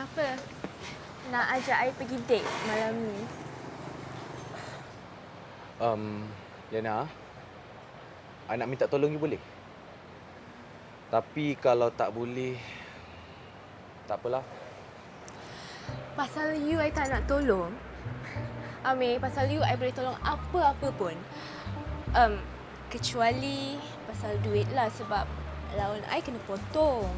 Kenapa? Nak ajak I pergi date malam ni? Um, Yana, I nak minta tolong you boleh? Tapi kalau tak boleh, tak apalah. Pasal you, I tak nak tolong. Amir, pasal you, I boleh tolong apa-apa pun. Um, kecuali pasal duit lah sebab lawan I kena potong.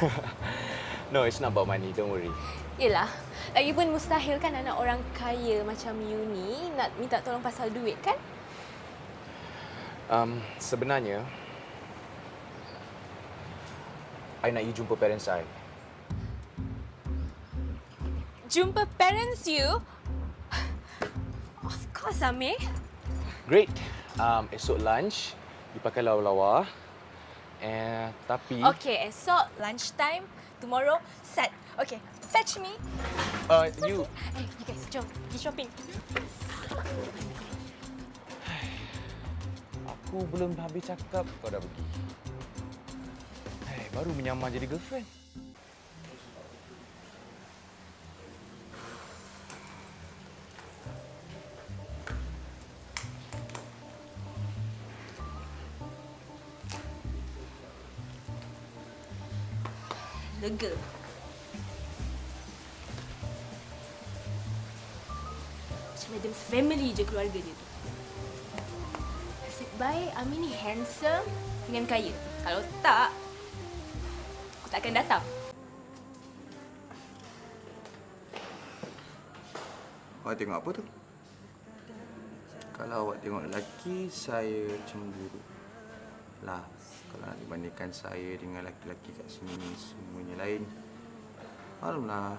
No, it's not about money. Don't worry. Yelah, lagipun mustahil kan anak orang kaya macam you ni nak minta tolong pasal duit kan? Um, sebenarnya, I nak you jumpa parents I. Jumpa parents you? Of course, Amir. Great. Um, esok lunch, you pakai lawa-lawa. Eh, tapi... Okay, esok lunchtime, tomorrow set. Okay, fetch me. Uh, you... Eh, you guys, jom pergi shopping. Aku belum habis cakap, kau dah pergi. Hey, baru menyamar jadi girlfriend. Lega. Macam Adam's family je keluarga dia tu. Nasib baik Amin ni handsome dengan kaya. Kalau tak, aku tak akan datang. Awak tengok apa tu? Kalau awak tengok lelaki, saya cemburu. Lah, kalau nak dibandingkan saya dengan lelaki-lelaki kat sini semuanya lain. Maklumlah,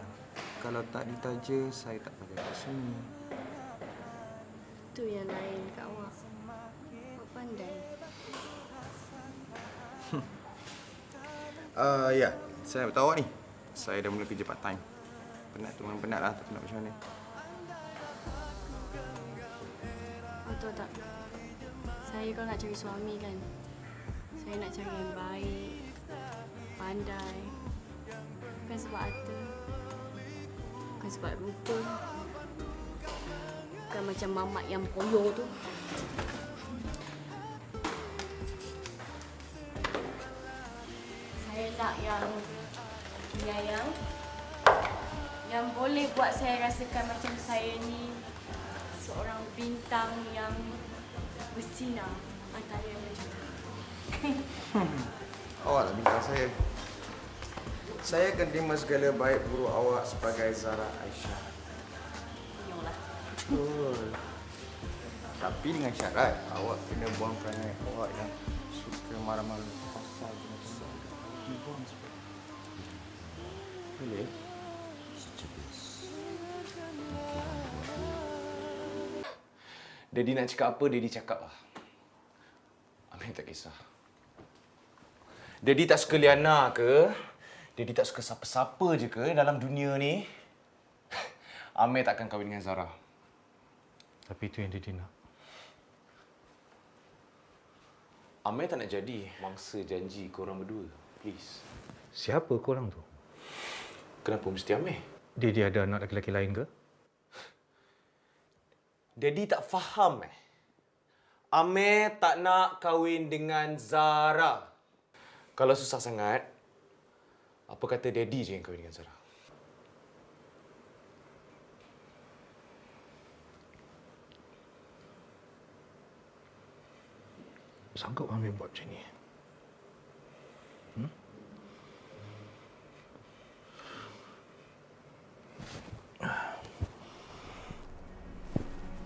kalau tak ditaja, saya tak pakai kat sini. Tu yang lain kat awak. Awak pandai. Uh, ya, saya nak beritahu awak ni. Saya dah mula kerja part time. Penat tu memang penat lah, tak nak macam mana. Tahu tak? Saya kalau nak cari suami kan, saya nak cari yang baik, pandai. Bukan sebab harta. Bukan sebab rupa. Bukan macam mamat yang poyo tu. Saya nak yang penyayang. Yang boleh buat saya rasakan macam saya ni seorang bintang yang bersinar antara yang lain. Awak lah bintang saya. Saya akan terima segala baik buruk awak sebagai Zara Aisyah. Yolah. Betul. Tapi dengan syarat awak kena buang perangai awak yang suka marah-marah pasal macam tu. Buang sebab. Boleh? Daddy nak cakap apa, Daddy cakap lah. Amin tak kisah. Daddy tak suka Liana ke? Daddy tak suka siapa-siapa je ke dalam dunia ni? Amir takkan kahwin dengan Zara. Tapi itu yang dia nak. Amir tak nak jadi mangsa janji korang berdua. Please. Siapa korang tu? Kenapa mesti Amir? Dia ada anak lelaki lain ke? Daddy tak faham eh. Amir tak nak kahwin dengan Zara. Kalau susah sangat, apa kata Daddy je yang kahwin dengan Zara? Sanggup Amir buat macam ni? Hmm?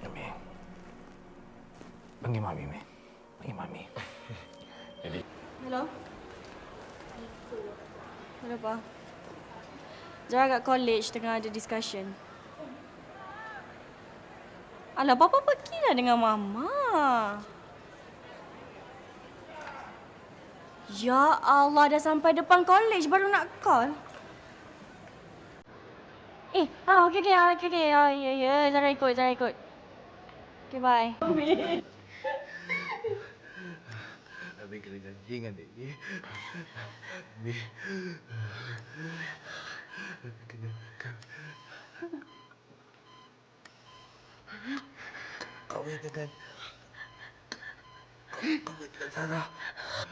Amir. Panggil Mami, Amir. Panggil Mami. Daddy. Hello? Hello, Pa. Zara kat college tengah ada discussion. Alah, Papa pergilah dengan Mama. Ya Allah, dah sampai depan college baru nak call. Eh, ah, okey okey, ah, okey okey. Ah, ya ya, Zara ikut, Zara ikut. Okay, bye ada kena janji dengan dia ni. Kena kau. Kau kau kau kau kau